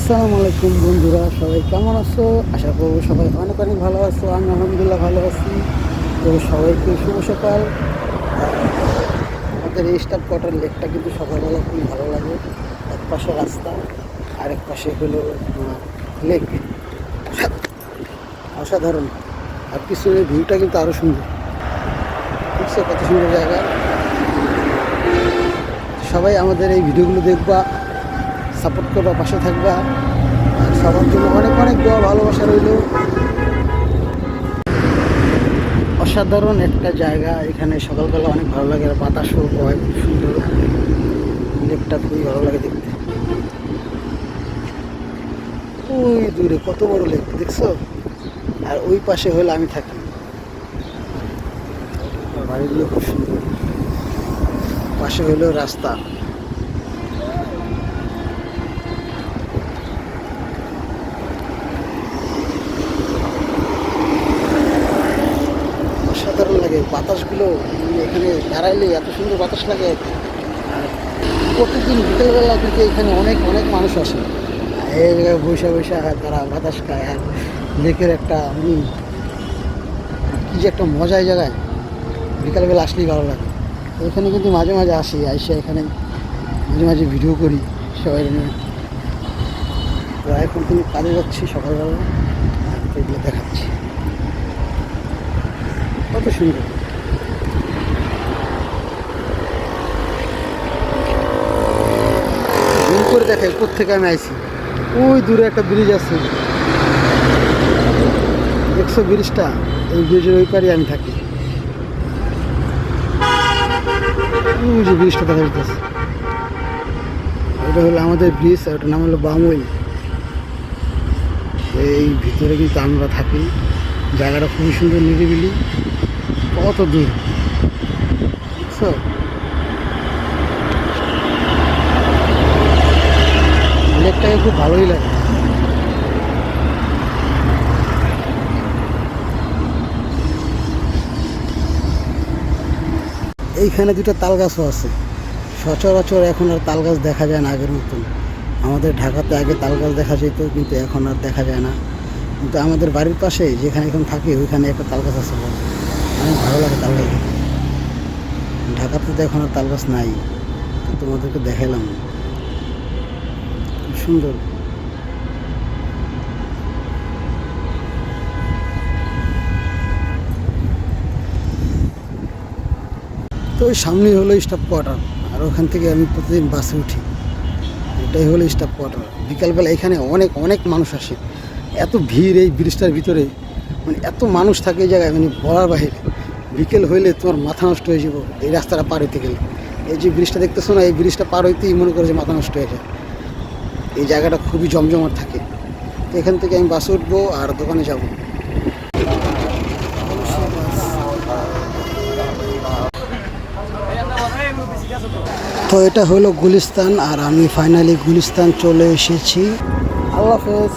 আসসালামু আলাইকুম বন্ধুরা, সবাই কেমন আছো? আশা করব সবাই অনেক অনেক ভালো আছো, আমি আলহামদুলিল্লাহ ভালো আছি। তো সবাইকে শুভ সকাল। আমাদের এই স্টাফ কোয়ার্টার লেকটা কিন্তু সকালবেলা খুবই ভালো লাগে। এক পাশে রাস্তা, আরেক পাশে হলো লেক অসাধারণ। আর পিছনের ভিউটা কিন্তু আরও সুন্দর। বুঝছ কত সুন্দর জায়গা? সবাই আমাদের এই ভিডিওগুলো দেখবা। সাপোর্ট করবা, পাশে থাকবা। আর সবার জন্য অনেক অনেক দোয়া, ভালোবাসা রইল। অসাধারণ একটা জায়গা, এখানে সকালবেলা অনেক ভালো লাগে, আর বাতাসও হয়, খুব সুন্দর। লেকটা খুবই ভালো লাগে দেখতে। ওই দূরে কত বড় লেক, দেখছ? আর ওই পাশে হলে আমি থাকি। বাড়িগুলো খুব সুন্দর। পাশে হলো রাস্তা। অসাধারণ লাগে। বাতাসগুলো এখানে দাঁড়াইলে এত সুন্দর বাতাস লাগে। আর প্রত্যেকদিন বিকেলবেলা কিন্তু এখানে অনেক অনেক মানুষ আসে। এই জায়গায় বসে বসে তারা বাতাস খায়। আর লেকের একটা কী যে একটা মজা এই জায়গায়। বিকালবেলা আসলেই ভালো লাগে। এখানে কিন্তু মাঝে মাঝে আসি, আইসে এখানে মাঝে মাঝে ভিডিও করি সবাই তো এখন কিন্তু কাজে যাচ্ছি সকালবেলা আর তো এগুলো দেখাচ্ছি কত সুন্দর। জুম করে দেখে থেকে আমি আইছি। ওই দূরে একটা ব্রিজ আছে। দেখছ ব্রিজটা এই ব্রিজের ওই পারে আমি থাকি। ওই যে ব্রিজটা দেখা যাচ্ছে এটা হলো আমাদের ব্রিজ আর ওটার নাম হলো বামুই। এই ভিতরে কিন্তু আমরা থাকি। জায়গাটা খুবই সুন্দর নিরিবিলি। কত দূর বুঝছ? লেকটাকে খুব ভালোই লাগে। এইখানে দুটো তাল গাছও আছে। সচরাচর এখন আর তাল গাছ দেখা যায় না আগের মতন। আমাদের ঢাকাতে আগে তাল গাছ দেখা যেত, কিন্তু এখন আর দেখা যায় না। কিন্তু আমাদের বাড়ির পাশে যেখানে এখন থাকি, ওইখানে একটা তাল গাছ আছে। অনেক ভালো লাগে তাল গাছ। ঢাকাতে তো এখন আর তাল গাছ নাই, তো তোমাদেরকে দেখালাম খুব সুন্দর। তো ওই সামনেই হলো স্টাফ কোয়ার্টার আর ওখান থেকে আমি প্রতিদিন বাসে উঠি। এটাই হলো স্টাফ কোয়ার্টার বিকালবেলা এখানে অনেক অনেক মানুষ আসে। এত ভিড় এই ব্রিজটার ভিতরে মানে এত মানুষ থাকে এই জায়গায় মানে বলার বাহিরে। বিকেল হইলে তোমার মাথা নষ্ট হয়ে যাব, এই রাস্তাটা পার হইতে গেলে। এই যে ব্রিজটা দেখতেছো না, এই ব্রিজটা পার হইতেই মনে করে যে মাথা নষ্ট হয়ে যায়। এই জায়গাটা খুবই জমজমাট থাকে। তো এখান থেকে আমি বাসে উঠবো আর দোকানে যাব। তো এটা হলো গুলিস্তান, আর আমি ফাইনালি গুলিস্তান চলে এসেছি। আল্লাহ হাফেজ।